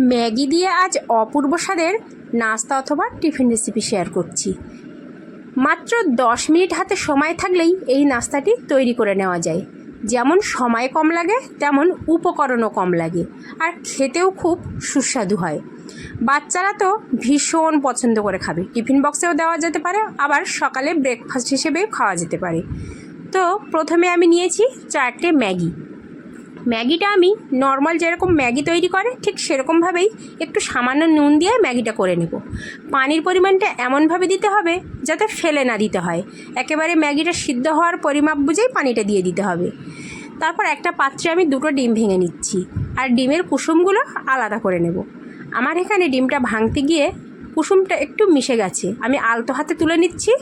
Maggi দিয়ে আজ অপূর্ব স্বাদের নাস্তা অথবা টিফিন রেসিপি শেয়ার করছি। মাত্র দশ মিনিট হাতে সময় থাকলেই এই নাস্তাটি তৈরি করে নেওয়া যায়। যেমন সময় কম লাগে, তেমন উপকরণও কম লাগে আর খেতেও খুব সুস্বাদু হয়। বাচ্চারা তো ভীষণ পছন্দ করে খাবে। টিফিন বক্সেও দেওয়া যেতে পারে, আবার সকালে ব্রেকফাস্ট হিসেবেও খাওয়া যেতে পারে। তো প্রথমে আমি নিয়েছি চারটে ম্যাগি। ম্যাগিটা আমি নর্মাল যেরকম ম্যাগি তৈরি করে, ঠিক সেরকমভাবেই একটু সামান্য নুন দিয়ে ম্যাগিটা করে নেব। পানির পরিমাণটা এমনভাবে দিতে হবে যাতে ফেলে না দিতে হয়। একেবারে ম্যাগিটা সিদ্ধ হওয়ার পরিমাপ বুঝেই পানিটা দিয়ে দিতে হবে। তারপর একটা পাত্রে আমি দুটো ডিম ভেঙে নিচ্ছি আর ডিমের কুসুমগুলো আলাদা করে নেব। আমার এখানে ডিমটা ভাঙতে গিয়ে কুসুমটা একটু মিশে গেছে। আমি আলতো হাতে তুলে নিচ্ছি।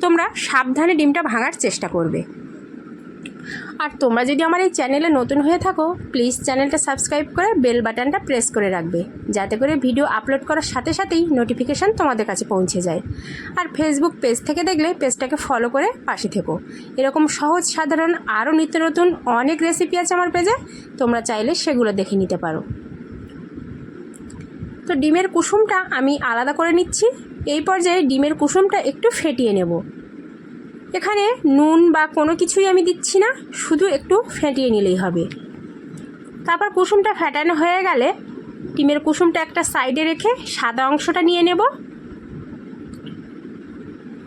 তোমরা সাবধানে ডিমটা ভাঙার চেষ্টা করবে। আর তোমরা যদি আমার এই চ্যানেলে নতুন হয়ে থাকো প্লিজ চ্যানেলটা সাবস্ক্রাইব করে বেল বাটনটা প্রেস করে রাখবে, যাতে করে ভিডিও আপলোড করার সাথে সাথেই নোটিফিকেশান তোমাদের কাছে পৌঁছে যায়। আর ফেসবুক পেজ থেকে দেখলে পেজটাকে ফলো করে পাশে থেকো। এরকম সহজ, সাধারণ, আরও নিত্য নতুন অনেক রেসিপি আছে আমার পেজে তোমরা চাইলে সেগুলো দেখে নিতে পারো। তো ডিমের কুসুমটা আমি আলাদা করে নিচ্ছি। এই পর্যায়ে ডিমের কুসুমটা একটু ফেটিয়ে নেব। এখানে নুন বা কোনো কিছুই আমি দিচ্ছি না, শুধু একটু ফেটিয়ে নিলেই হবে। তারপর কুসুমটা ফেটানো হয়ে গেলে ডিমের কুসুমটা একটা সাইডে রেখে সাদা অংশটা নিয়ে নেব।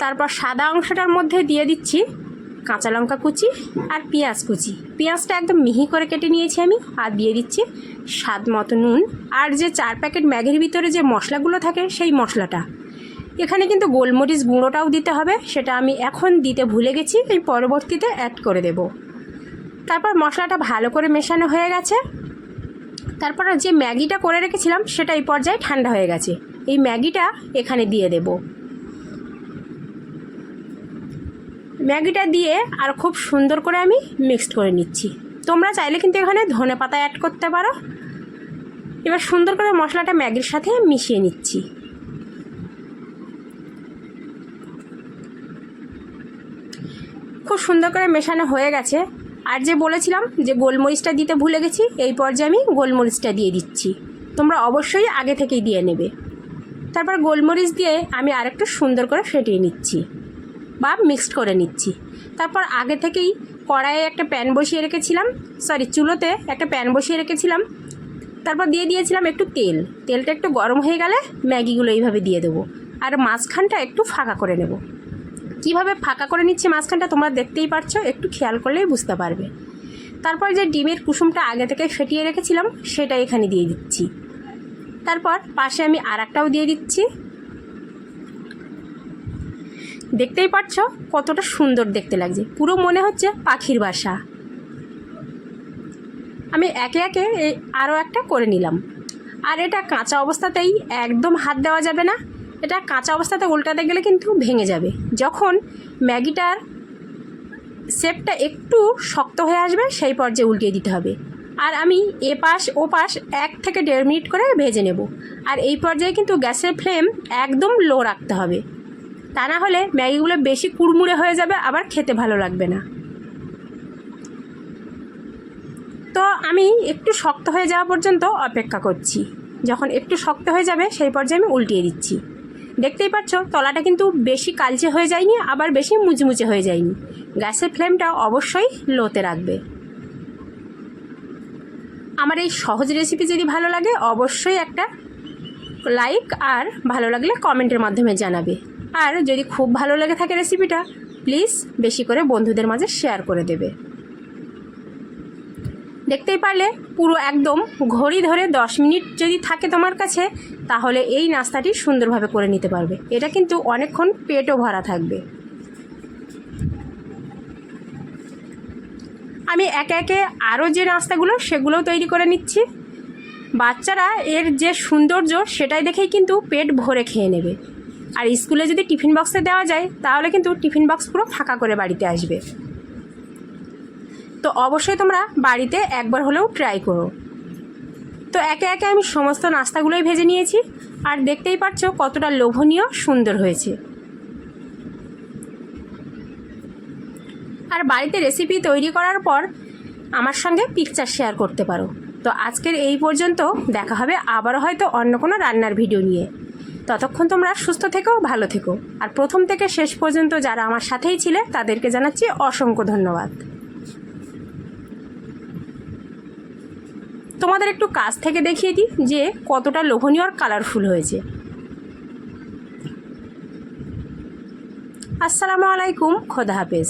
তারপর সাদা অংশটার মধ্যে দিয়ে দিচ্ছি কাঁচা লঙ্কা কুচি আর পেঁয়াজ কুচি। পেঁয়াজটা একদম মিহি করে কেটে নিয়েছি আমি আর দিয়ে দিচ্ছি স্বাদ মতো নুন। আর যে চার প্যাকেট ম্যাগির ভিতরে যে মশলাগুলো থাকে সেই মশলাটা। এখানে কিন্তু গোলমরিচ গুঁড়োটাও দিতে হবে, সেটা আমি এখন দিতে ভুলে গেছি, এই পরবর্তীতে অ্যাড করে দেব। তারপর মশলাটা ভালো করে মেশানো হয়ে গেছে। তারপর যে ম্যাগিটা করে রেখেছিলাম, সেটা এই পর্যায়ে ঠান্ডা হয়ে গেছে। এই ম্যাগিটা এখানে দিয়ে দেব। ম্যাগিটা দিয়ে আর খুব সুন্দর করে আমি মিক্সড করে নিচ্ছি। তোমরা চাইলে কিন্তু এখানে ধনে পাতা অ্যাড করতে পারো। এবার সুন্দর করে মশলাটা ম্যাগির সাথে মিশিয়ে নিচ্ছি। খুব সুন্দর করে মেশানো হয়ে গেছে। আর যে বলেছিলাম যে গোলমরিচটা দিতে ভুলে গেছি, এই পর্যায়ে আমি গোলমরিচটা দিয়ে দিচ্ছি। তোমরা অবশ্যই আগে থেকেই দিয়ে নেবে। তারপর গোলমরিচ দিয়ে আমি আরেকটু সুন্দর করে ফেটিয়ে নিচ্ছি বা মিক্সড করে নিচ্ছি। তারপর আগে থেকেই কড়াইয়ে একটা প্যান বসিয়ে রেখেছিলাম, সরি, চুলোতে একটা প্যান বসিয়ে রেখেছিলাম। তারপর দিয়ে দিয়েছিলাম একটু তেল। তেলটা একটু গরম হয়ে গেলে ম্যাগিগুলো এইভাবে দিয়ে দেবো। আর মাঝখানটা একটু ফাঁকা করে নেব। কীভাবে ফাঁকা করে নিচ্ছি মাঝখানটা তোমরা দেখতেই পারছ, একটু খেয়াল করলেই বুঝতে পারবে। তারপর যে ডিমের কুসুমটা আগে থেকে ফেটিয়ে রেখেছিলাম, সেটা এখানে দিয়ে দিচ্ছি। তারপর পাশে আমি আর একটাও দিয়ে দিচ্ছি। দেখতেই পাচ্ছ কতটা সুন্দর দেখতে লাগছে। পুরো মনে হচ্ছে পাখির বাসা। আমি একে একে আরও একটা করে নিলাম। আর এটা কাঁচা অবস্থাতেই একদম হাত দেওয়া যাবে না। এটা কাঁচা অবস্থাতে উল্টাতে গেলে কিন্তু ভেঙে যাবে। যখন ম্যাগিটার শেপটা একটু শক্ত হয়ে আসবে, সেই পর্যায়ে উল্টিয়ে দিতে হবে। আর আমি এ পাশ ও পাশ এক থেকে দেড় মিনিট করে ভেজে নেব। আর এই পর্যায়ে কিন্তু গ্যাসের ফ্লেম একদম লো রাখতে হবে। তা না হলে ম্যাগিগুলো বেশি কুড়মুড়ে হয়ে যাবে, আবার খেতে ভালো লাগবে না। তো আমি একটু শক্ত হয়ে যাওয়া পর্যন্ত অপেক্ষা করছি। যখন একটু শক্ত হয়ে যাবে, সেই পর্যায়ে আমি উল্টিয়ে দিচ্ছি। দেখতেই পাচ্ছ, তলাটা কিন্তু বেশি কালচে হয়ে যায়নি, আবার বেশি মুচমুচে হয়ে যায়নি। গ্যাসের ফ্লেমটা অবশ্যই লোতে রাখবে। আমার এই সহজ রেসিপি যদি ভালো লাগে, অবশ্যই একটা লাইক আর ভালো লাগলে কমেন্টের মাধ্যমে জানাবে। আর যদি খুব ভালো লেগে থাকে রেসিপিটা প্লিজ বেশি করে বন্ধুদের মাঝে শেয়ার করে দেবে। দেখতেই পারলে পুরো একদম ঘড়ি ধরে দশ মিনিট যদি থাকে তোমার কাছে, তাহলে এই নাস্তাটি সুন্দরভাবে করে নিতে পারবে। এটা কিন্তু অনেকক্ষণ পেটও ভরা থাকবে। আমি একে একে আরও যে নাস্তাগুলো, সেগুলোও তৈরি করে নিচ্ছি। বাচ্চারা এর যে সৌন্দর্য, সেটাই দেখেই কিন্তু পেট ভরে খেয়ে নেবে। আর স্কুলে যদি টিফিন বক্সে দেওয়া যায়, তাহলে কিন্তু টিফিন বক্স পুরো ফাঁকা করে বাড়িতে আসবে। তো অবশ্যই তোমরা বাড়িতে একবার হলেও ট্রাই করো। তো একে একে আমি সমস্ত নাস্তাগুলোই ভেজে নিয়েছি, আর দেখতেই পাচ্ছ কতটা লোভনীয় সুন্দর হয়েছে। আর বাড়িতে রেসিপি তৈরি করার পর আমার সঙ্গে পিকচার শেয়ার করতে পারো। তো আজকের এই পর্যন্ত দেখা হবে আবারও হয়তো অন্য কোনো রান্নার ভিডিও নিয়ে। ততক্ষণ তোমরা সুস্থ থেকো, ভালো থেকো। আর প্রথম থেকে শেষ পর্যন্ত যারা আমার সাথেই ছিলে, তাদেরকে জানাচ্ছি অসংখ্য ধন্যবাদ। তোমাদের একটু কাছ থেকে দেখিয়ে দিই যে কতটা লোভনীয় আর কালারফুল হয়েছে। আসসালামু আলাইকুম, খোদা হাফেজ।